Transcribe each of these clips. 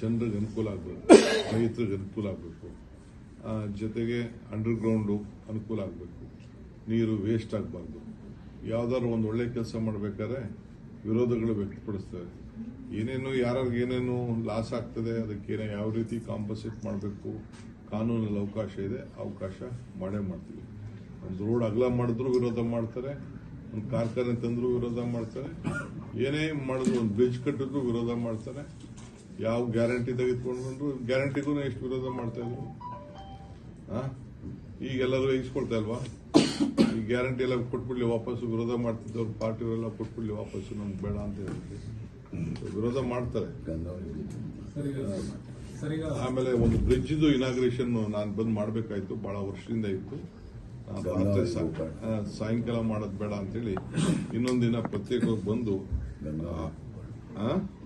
ಜನರಿಗೆ ಅನುಕೂಲ ಆಗಬೇಕು ರೈತರಿಗೆ ಅನುಕೂಲ ಆಗಬೇಕು ಜೊತೆಗೆ ಅಂಡರ್ಗ್ರೌಂಡು ಅನುಕೂಲ ಆಗಬೇಕು. ನೀರು ವೇಸ್ಟ್ ಆಗಬಾರ್ದು. ಯಾವ್ದಾದ್ರು ಒಂದು ಒಳ್ಳೆ ಕೆಲಸ ಮಾಡಬೇಕಾದ್ರೆ ವಿರೋಧಗಳು ವ್ಯಕ್ತಪಡಿಸ್ತಾರೆ. ಏನೇನು, ಯಾರ್ಯಾರಿಗೆ ಏನೇನು ಲಾಸ್ ಆಗ್ತದೆ, ಅದಕ್ಕೇನೆ ಯಾವ ರೀತಿ ಕಾಂಪನ್ಸೇಟ್ ಮಾಡಬೇಕು ಕಾನೂನಲ್ಲಿ ಅವಕಾಶ ಇದೆ, ಅವಕಾಶ ಮಾಡೇ ಮಾಡ್ತೀವಿ. ಒಂದು ರೋಡ್ ಅಗಲ ಮಾಡಿದ್ರು ವಿರೋಧ ಮಾಡ್ತಾರೆ, ಒಂದು ಕಾರ್ಖಾನೆ ತಂದರೂ ವಿರೋಧ ಮಾಡ್ತಾರೆ, ಏನೇ ಮಾಡಿದ್ರು ಒಂದು ಬ್ರಿಡ್ಜ್ ಕಟ್ಟಿದ್ರು ವಿರೋಧ ಮಾಡ್ತಾರೆ ಯಾವ ಗ್ಯಾರಂಟಿ ತೆಗೆದುಕೊಂಡು ಬಂದ್ರು ಗ್ಯಾರಂಟಿಗೂ ಎಷ್ಟು ವಿರೋಧ ಮಾಡ್ತಾ ಇದ್ರು? ಈಗೆಲ್ಲರೂ ಇಸ್ಕೊಳ್ತಾ ಇಲ್ವಾ? ಈ ಗ್ಯಾರಂಟಿ ಎಲ್ಲ ಕೊಟ್ಬಿಡ್ಲಿ ವಾಪಸ್ಸು ವಿರೋಧ ಮಾಡ್ತಿದ್ದವ್ರು ಪಾರ್ಟಿಯವರೆಲ್ಲ ಕೊಟ್ಬಿಡ್ಲಿ ವಾಪಸ್ಸು ನಮ್ಗೆ ಬೇಡ ಅಂತ ಹೇಳಿ ವಿರೋಧ ಮಾಡ್ತಾರೆ. ಆಮೇಲೆ ಒಂದು ಬ್ರಿಡ್ಜ್ದು ಇನಾಗ್ರೇಷನ್ ನಾನು ಬಂದು ಮಾಡಬೇಕಾಯ್ತು ಭಾಳ ವರ್ಷದಿಂದ ಇತ್ತು. ಸಾಯಂಕಾಲ ಮಾಡೋದು ಬೇಡ ಅಂತೇಳಿ ಇನ್ನೊಂದು ದಿನ ಪ್ರತ್ಯೇಕವಾಗಿ ಬಂದು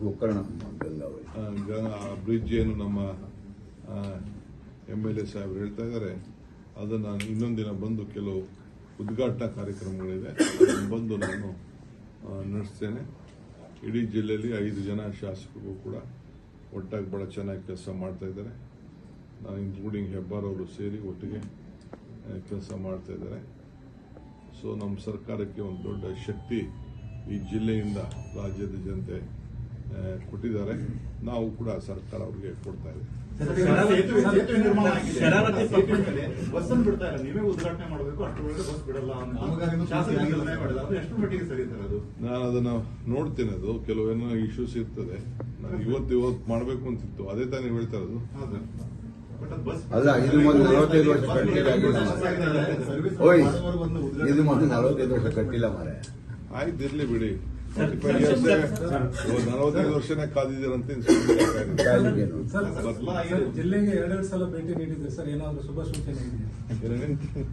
ಗೋಕರ್ಣ ಗಂಗಾವಳಿ ಆ, ಬ್ರಿಡ್ಜ್ ಏನು ನಮ್ಮ ಎಂ ಎಲ್ ಎ ಸಾಹೇಬ್ರು ಹೇಳ್ತಾ ಇದ್ದಾರೆ ಅದನ್ನ ಇನ್ನೊಂದು ದಿನ ಬಂದು ಕೆಲವು ಉದ್ಘಾಟನಾ ಕಾರ್ಯಕ್ರಮಗಳಿದೆ ಬಂದು ನಾನು ನಡೆಸ್ತೇನೆ. ಇಡೀ ಜಿಲ್ಲೆಯಲ್ಲಿ ಐದು ಜನ ಶಾಸಕರು ಕೂಡ ಒಟ್ಟಾಗಿ ಬಹಳ ಚೆನ್ನಾಗಿ ಕೆಲಸ ಮಾಡ್ತಾ ಇದ್ದಾರೆ. ನಾನು ಇನ್ಕ್ಲೂಡಿಂಗ್ ಹೆಬ್ಬಾರ್ ಅವರು ಸೇರಿ ಒಟ್ಟಿಗೆ ಕೆಲಸ ಮಾಡ್ತಾ ಇದ್ದಾರೆ. ಸೊ ನಮ್ಮ ಸರ್ಕಾರಕ್ಕೆ ಒಂದು ದೊಡ್ಡ ಶಕ್ತಿ ಈ ಜಿಲ್ಲೆಯಿಂದ ರಾಜ್ಯದ ಜನತೆ ಕೊಟ್ಟಿದ್ದಾರೆ. ನಾವು ಕೂಡ ಸರ್ಕಾರ ಅವ್ರಿಗೆ ಕೊಡ್ತಾ ಇದೆ ನಾನು ಅದನ್ನ ನೋಡ್ತೇನೆ ಅದು. ಕೆಲವೇನೋ ಇಶ್ಯೂಸ್ ಇರ್ತದೆ. ನಾನು ಇವತ್ತು ಇವತ್ತು ಮಾಡಬೇಕು ಅಂತಿತ್ತು. ಅದೇ ತಾನೇ ಹೇಳ್ತಾ ಇರೋದು. ಹೌದು ಬಟ್ ಅದು ಬಸ್ ಅಲ್ಲ, ಇದು ಮೊದಲು ನಲವತ್ತೈದು ವರ್ಷ ಕಟ್ಟಿಲ್ಲ. ಸರ್ವಿಸ್ ಓಯ್ ಇದು ಮೊದಲು ನಲವತ್ತೈದು ವರ್ಷ ಕಟ್ಟಿಲ್ಲ ಮಾರೆ ಆಯ್ತು ಇರ್ಲಿ ಬಿಡಿ. ಸರ್, 45 years ಸರ್, ಓ, ನಲವತ್ತೈದು ವರ್ಷನೇ ಕಾದಿದ್ದೀರಂತ ಜಿಲ್ಲೆಗೆ ಎರಡೆರಡು ಸಲ ಭೇಟಿ ನೀಡಿದ್ರೆ ಸರ್ ಏನಾದ್ರು ಶುಭ ಸೂಚನೆ ಇದೆಯಾ?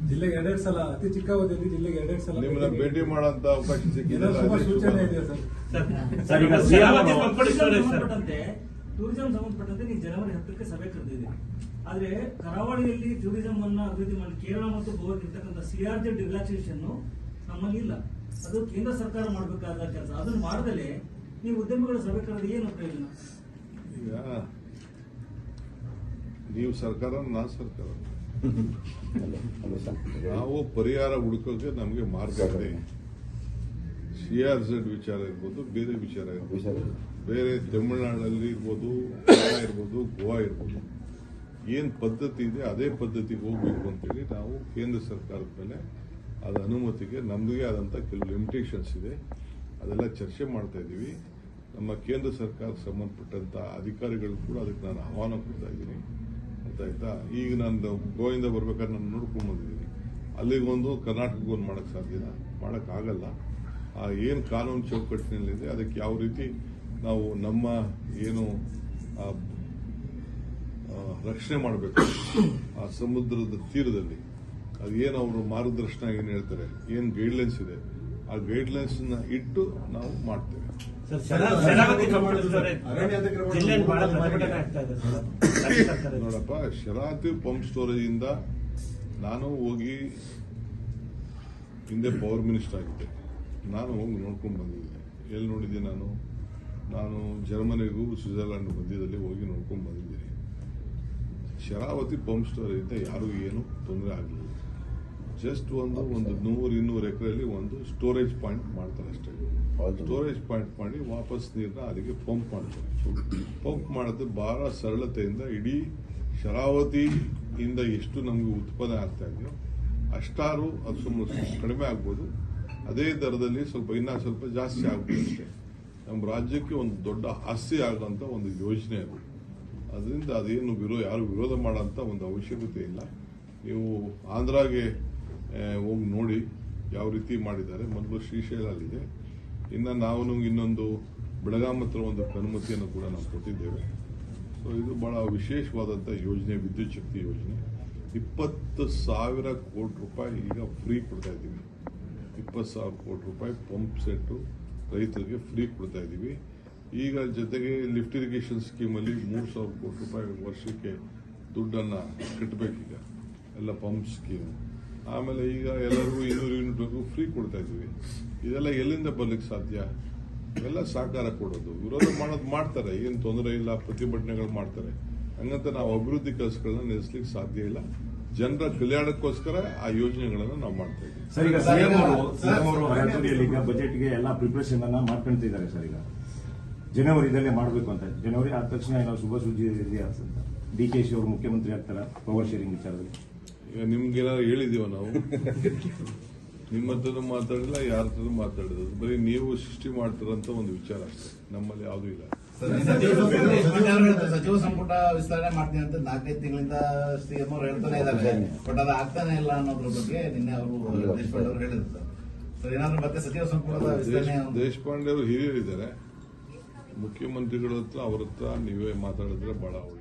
ಜಿಲ್ಲೆಗೆ ಎರಡೆರಡು ಸಲ ಅತಿ ಚಿಕ್ಕ ಅವಧಿಯಲ್ಲಿ ಜಿಲ್ಲೆಗೆ ಎರಡೆರಡು ಸಲ ನಿಮ್ಮನ್ನ ಭೇಟಿ ಮಾಡೋಂತ ಅವಕಾಶ ಸಿಕ್ಕಿದೆ ಏನಾದ್ರು ಶುಭ ಸೂಚನೆ ಇದೆಯಾ ಸರ್? ಟೂರಿಸಂ ಸಂಬಂಧಪಟ್ಟಂತೆ ನೀವು ಜನವರಿ ಹತ್ತಕ್ಕೆ ಸಭೆ ಕರೆದಿದೆ ಆದ್ರೆ ಕರಾವಳಿಯಲ್ಲಿ ಟೂರಿಸಂ ಅನ್ನ ಅಭಿವೃದ್ಧಿ ಮಾಡಿ ಕೇರಳ ಮತ್ತು ಗೋವಾ ಇರ್ತಕ್ಕಂಥ ಸಿಆರ್ಜೆಡ್ ರಿಲ್ಯಾಕ್ಸೇಷನ್ ನಮ್ಮಲ್ಲಿ ಇಲ್ಲ. ಅದು ಕೇಂದ್ರ ಸರ್ಕಾರ ಮಾಡಬೇಕಾದ ಕೆಲಸ. ಅದನ್ನು ಮಾಡದಲ್ಲಿ ನೀವು ಉದ್ಯಮಿಗಳ ಸಭೆ ಏನು ಪ್ರಯೋಜನ ಈಗ ನೀವು ಸರ್ಕಾರ, ನಾ ಸರ್ಕಾರ. ನಾವು ಪರಿಹಾರ ಹುಡುಕೋಕೆ ನಮಗೆ ಮಾರ್ಗ ಇದೆ. ಸಿ ಆರ್ ಝೆಡ್ ವಿಚಾರ ಇರ್ಬೋದು, ಬೇರೆ ವಿಚಾರ ಇರ್ಬೋದು. ಬೇರೆ ತಮಿಳುನಾಡಲ್ಲಿ ಇರ್ಬೋದು ಕೇರಳ ಇರ್ಬೋದು, ಗೋವಾ ಇರ್ಬೋದು. ಏನು ಪದ್ಧತಿ ಇದೆ, ಅದೇ ಪದ್ಧತಿಗೆ ಹೋಗ್ಬೇಕು ಅಂತೇಳಿ ನಾವು ಕೇಂದ್ರ ಸರ್ಕಾರದ ಮೇಲೆ ಅದ ಅನುಮತಿಗೆ ನಮಗೆ ಆದಂಥ ಕೆಲವು ಲಿಮಿಟೇಷನ್ಸ್ ಇದೆ. ಅದೆಲ್ಲ ಚರ್ಚೆ ಮಾಡ್ತಾ ಇದ್ದೀವಿ. ನಮ್ಮ ಕೇಂದ್ರ ಸರ್ಕಾರ ಸಂಬಂಧಪಟ್ಟಂಥ ಅಧಿಕಾರಿಗಳು ಕೂಡ ಅದಕ್ಕೆ ನಾನು ಆಹ್ವಾನ ಕೊಡ್ತಾ ಇದ್ದೀನಿ. ಗೊತ್ತಾಯ್ತಾ? ಈಗ ನಾನು ಗೋವಿಂದ ಬರ್ಬೇಕಾದ್ರೆ ನಾನು ನೋಡ್ಕೊಂಡು ಬಂದಿದ್ದೀನಿ. ಅಲ್ಲಿಗೊಂದು ಕರ್ನಾಟಕಕ್ಕೊಂದು ಮಾಡೋಕ್ಕೆ ಸಾಧ್ಯನ ಮಾಡೋಕ್ಕಾಗಲ್ಲ ಆ ಏನು ಕಾನೂನು ಚೌಕಟ್ಟಿನಲ್ಲಿದೆ ಅದಕ್ಕೆ ಯಾವ ರೀತಿ ನಾವು ನಮ್ಮ ಏನು ರಕ್ಷಣೆ ಮಾಡಬೇಕು? ಆ ಸಮುದ್ರದ ತೀರದಲ್ಲಿ. ಅದು ಏನು ಅವರು ಮಾರ್ಗದರ್ಶನ ಏನು ಹೇಳ್ತಾರೆ ಏನು ಗೈಡ್ಲೈನ್ಸ್ ಇದೆ ಆ ಗೈಡ್ಲೈನ್ಸ್ನ ಇಟ್ಟು ನಾವು ಮಾಡ್ತೇವೆ. ನೋಡಪ್ಪ ಶರಾವತಿ ಪಂಪ್ ಸ್ಟೋರೇಜ್ ಇಂದ ನಾನು ಹೋಗಿ ಹಿಂದೆ ಪವರ್ ಮಿನಿಸ್ಟರ್ ಆಗಿದ್ದೆ. ನಾನು ಹೋಗಿ ನೋಡ್ಕೊಂಡು ಬಂದಿದ್ದೆ. ಎಲ್ಲಿ ನೋಡಿದ್ದೆ ನಾನು? ನಾನು ಜರ್ಮನಿಗೂ ಸ್ವಿಟ್ಜರ್ಲ್ಯಾಂಡ್ ಮಧ್ಯದಲ್ಲಿ ಹೋಗಿ ನೋಡ್ಕೊಂಡು ಬಂದಿದ್ದೀನಿ. ಶರಾವತಿ ಪಂಪ್ ಸ್ಟೋರೇಜ್ ಇಂದ ಯಾರು ಏನು ತೊಂದರೆ ಆಗಲಿಲ್ಲ. ಜಸ್ಟ್ ಒಂದು ಒಂದು ನೂರು ಇನ್ನೂರು ಎಕರೆಯಲ್ಲಿ ಒಂದು ಸ್ಟೋರೇಜ್ ಪಾಯಿಂಟ್ ಮಾಡ್ತಾರೆ ಅಷ್ಟೇ. ಸ್ಟೋರೇಜ್ ಪಾಯಿಂಟ್ ಮಾಡಿ ವಾಪಸ್ ನೀರನ್ನ ಅಲ್ಲಿಗೆ ಪಂಪ್ ಮಾಡ್ತಾರೆ. ಪಂಪ್ ಮಾಡೋದು ಭಾಳ ಸರಳತೆಯಿಂದ ಇಡೀ ಶರಾವತಿಯಿಂದ ಎಷ್ಟು ನಮಗೆ ಉತ್ಪನ್ನ ಆಗ್ತಾ ಇದೆಯೋ ಅಷ್ಟಾರು ಅದು ಸುಮ್ಮನೆ ಕಡಿಮೆ ಆಗ್ಬೋದು. ಅದೇ ದರದಲ್ಲಿ ಸ್ವಲ್ಪ ಇನ್ನೂ ಸ್ವಲ್ಪ ಜಾಸ್ತಿ ಆಗ್ಬೋದು ಅಷ್ಟೇ. ನಮ್ಮ ರಾಜ್ಯಕ್ಕೆ ಒಂದು ದೊಡ್ಡ ಆಸ್ತಿ ಆಗುವಂತ ಒಂದು ಯೋಜನೆ ಅದು. ಅದರಿಂದ ಅದೇನು ವಿರೋ ಯಾರು ವಿರೋಧ ಮಾಡೋಂಥ ಒಂದು ಅವಶ್ಯಕತೆ ಇಲ್ಲ. ನೀವು ಆಂಧ್ರಾಗೆ ಹೋಗಿ ನೋಡಿ ಯಾವ ರೀತಿ ಮಾಡಿದ್ದಾರೆ. ಮೊದಲು ಶ್ರೀಶೈಲಲ್ಲಿದೆ. ಇನ್ನು ನಾವು ಇನ್ನೊಂದು ಬೆಳಗಾಂ ಹತ್ರ ಒಂದು ಅನುಮತಿಯನ್ನು ಕೂಡ ನಾವು ಕೊಟ್ಟಿದ್ದೇವೆ. ಸೊ ಇದು ಬಹಳ ವಿಶೇಷವಾದಂಥ ಯೋಜನೆ, ವಿದ್ಯುತ್ ಶಕ್ತಿ ಯೋಜನೆ. ಇಪ್ಪತ್ತು ಸಾವಿರ ಕೋಟಿ ರೂಪಾಯಿ ಈಗ ಫ್ರೀ ಕೊಡ್ತಾ ಇದ್ದೀವಿ. ಇಪ್ಪತ್ತು ಸಾವಿರ ಕೋಟಿ ರೂಪಾಯಿ ಪಂಪ್ ಸೆಟ್ಟು ರೈತರಿಗೆ ಫ್ರೀ ಕೊಡ್ತಾ ಇದ್ದೀವಿ. ಈಗ ಜೊತೆಗೆ ಲಿಫ್ಟ್ ಇರಿಗೇಷನ್ ಸ್ಕೀಮಲ್ಲಿ ಮೂರು ಸಾವಿರ ಕೋಟಿ ರೂಪಾಯಿ ವರ್ಷಕ್ಕೆ ದುಡ್ಡನ್ನು ಕಟ್ಟಬೇಕೀಗ ಎಲ್ಲ ಪಂಪ್ ಸ್ಕೀಮ್ ಆಮೇಲೆ ಈಗ ಎಲ್ಲರಿಗೂ ಇನ್ನೂರು ಯೂನಿಟ್ವರೆಗೂ ಫ್ರೀ ಕೊಡ್ತಾ ಇದ್ದೀವಿ. ಇದೆಲ್ಲ ಎಲ್ಲಿಂದ ಬರ್ಲಿಕ್ಕೆ ಸಾಧ್ಯ? ಇವೆಲ್ಲ ಸಹಕಾರ ಕೊಡೋದು. ವಿರೋಧ ಮಾಡೋದು ಮಾಡ್ತಾರೆ. ಏನು ತೊಂದರೆ ಇಲ್ಲ, ಪ್ರತಿಭಟನೆಗಳು ಮಾಡ್ತಾರೆ. ಹಂಗಂತ ನಾವು ಅಭಿವೃದ್ಧಿ ಕೆಲಸಗಳನ್ನ ನಡೆಸಲಿಕ್ಕೆ ಸಾಧ್ಯ ಇಲ್ಲ. ಜನರ ಕಲ್ಯಾಣಕ್ಕೋಸ್ಕರ ಆ ಯೋಜನೆಗಳನ್ನು ನಾವು ಮಾಡ್ತಾ ಇದ್ದೀವಿ. ಸರ್, ಈಗ ಸಿಎಂ ಅವರು ಸಿಎಂ ಅವರು ಈಗ ಬಜೆಟ್ಗೆ ಎಲ್ಲ ಪ್ರಿಪರೇಷನ್ ಅನ್ನ ಮಾಡ್ಕೊಳ್ತಿದ್ದಾರೆ ಸರ್ ಈಗ. ಜನವರಿದಲ್ಲೇ ಮಾಡಬೇಕು ಅಂತ. ಜನವರಿ ಆದ ತಕ್ಷಣ ಏನೋ ಶುಭ ಸುದ್ದಿ ಡಿ ಕೆ ಶಿ ಅವರು ಮುಖ್ಯಮಂತ್ರಿ ಆಗ್ತಾರೆ? ಪವರ್ ಶೇರಿಂಗ್ ವಿಚಾರದಲ್ಲಿ. ಈಗ ನಿಮ್ಗೇನಾದ್ರು ಹೇಳಿದೀವ ನಾವು? ನಿಮ್ಮ ಹತ್ರನೂ ಮಾತಾಡಿಲ್ಲ ಯಾರ ಹತ್ರನೂ ಮಾತಾಡಿದ್ರು ಬರೀ ನೀವು ಸೃಷ್ಟಿ ಮಾಡ್ತಾರಂತ ಒಂದು ವಿಚಾರ ಅಷ್ಟೇ. ನಮ್ಮಲ್ಲಿ ಯಾವುದೂ ಇಲ್ಲ. ಸಚಿವ ಸಂಪುಟ ವಿಸ್ತರಣೆ ಮಾಡ್ತೀನಿ ಅಂತ ನಾಲ್ಕೈದು ತಿಂಗಳಿಂದ ಸಿಎಂ ಅವರು ಹೇಳ್ತಾನೆ ಇದ್ದಾರೆ. ಬಟ್ ಅದು ಆಗ್ತಾನೆ ಇಲ್ಲ ಅನ್ನೋದ್ರ ಬಗ್ಗೆ ನಿನ್ನೆ ಅವರು ದೇಶಪಾಂಡೆ ಅವರು ಹೇಳಿದ್ರು ಏನಾದ್ರು ಮತ್ತೆ ಸಚಿವ ಸಂಪುಟದ ವಿಸ್ತರಣೆ ದೇಶಪಾಂಡೆ ಅವರು ಹಿರಿಯರಿದ್ದಾರೆ. ಮುಖ್ಯಮಂತ್ರಿಗಳ ಹತ್ರ ಅವ್ರ ಹತ್ರ ನೀವೇ ಮಾತಾಡಿದ್ರೆ ಬಹಳ ಒಳ್ಳೆ